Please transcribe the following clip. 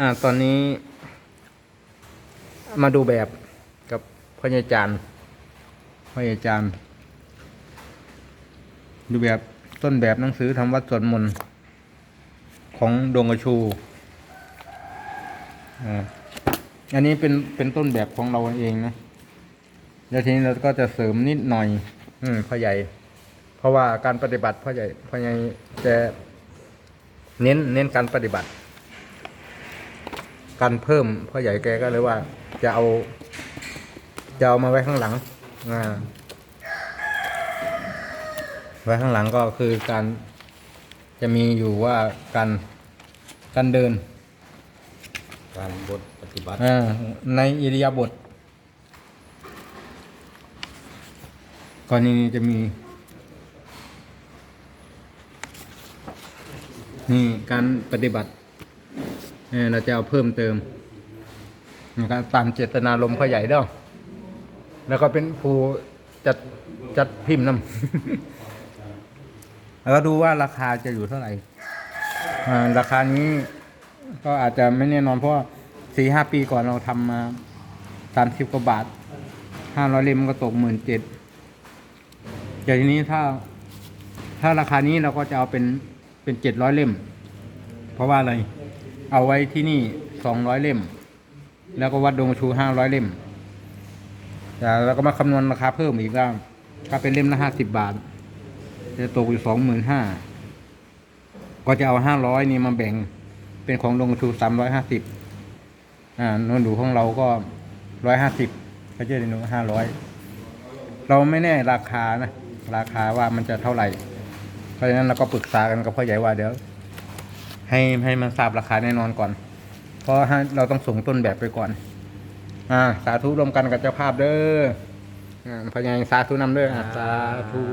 อ่าตอนนี้ มาดูแบบกับพ่อใหญ่จานพ่อใหญ่จานดูแบบต้นแบบหนังสือทำวัดสวดมนต์ของดวงกระชูอ่าอันนี้เป็นเป็นต้นแบบของเราเองนะแล้วทีนี้เราก็จะเสริมนิดหน่อย อืมพ่อใหญ่ เพราะว่าการปฏิบัติพ่อใหญ่พ่อใหญ่จะเน้นเน้นการปฏิบัติ การเพิ่มพ่อใหญ่แกก็เลยว่าจะเอา จะเอามาไว้ข้างหลังอ่าไว้ข้างหลังก็คือการจะมีอยู่ว่าการการเดินการบทปฏิบัติอ่าในอิริยาบถกรณีนี้จะมี นี่การปฏิบัติ เราจะเอาเพิ่มเติมนะครับตามเจตนารมณ์พ่อใหญ่เด้อแล้วก็เป็นผู้จัดจัดพิมพ์นำแล้วก็ดูว่าราคาจะอยู่เท่าไหร่อ่าราคานี้ก็อาจจะไม่แน่นอนเพราะสี่ห้าปีก่อนเราทำมาสามสิบกว่าบาทห้าร้อยเล่มก็ตกหมื่นเจ็ดแต่ทีนี้ถ้า ถ้าราคานี้เราก็จะเอาเป็นเป็นเจ็ดร้อยเล่ม เพราะว่าอะไร เอาไว้ที่นี่สองร้อยเล่ม แล้วก็วัดดงชูห้าร้อยเล่มแต่เราก็มาคำนวณราคาเพิ่มอีกว่าถ้าเป็นเล่มละห้าสิบบาท จะตกอยู่สองหมื่นห้าก็จะเอาห้าร้อยนี่มาแบ่งเป็นของดงชูสามร้อยห้าสิบอ่านนดูของเราก็ร้อยห้าสิบเขาจะได้หนูห้าร้อยเราไม่แน่ราคานะ ราคาว่ามันจะเท่าไหร่ เพราะฉะนั้นเราก็ปรึกษากันกับพ่อใหญ่ว่าเดี๋ยว ให้ให้มันทราบราคาแน่นอนก่อน เพราะให้เราต้องส่งต้นแบบไปก่อน อ่า สาธุรวมกันกับเจ้าภาพเด้ออ่าพยายามสาธุนำเด้ออ่าสาธุ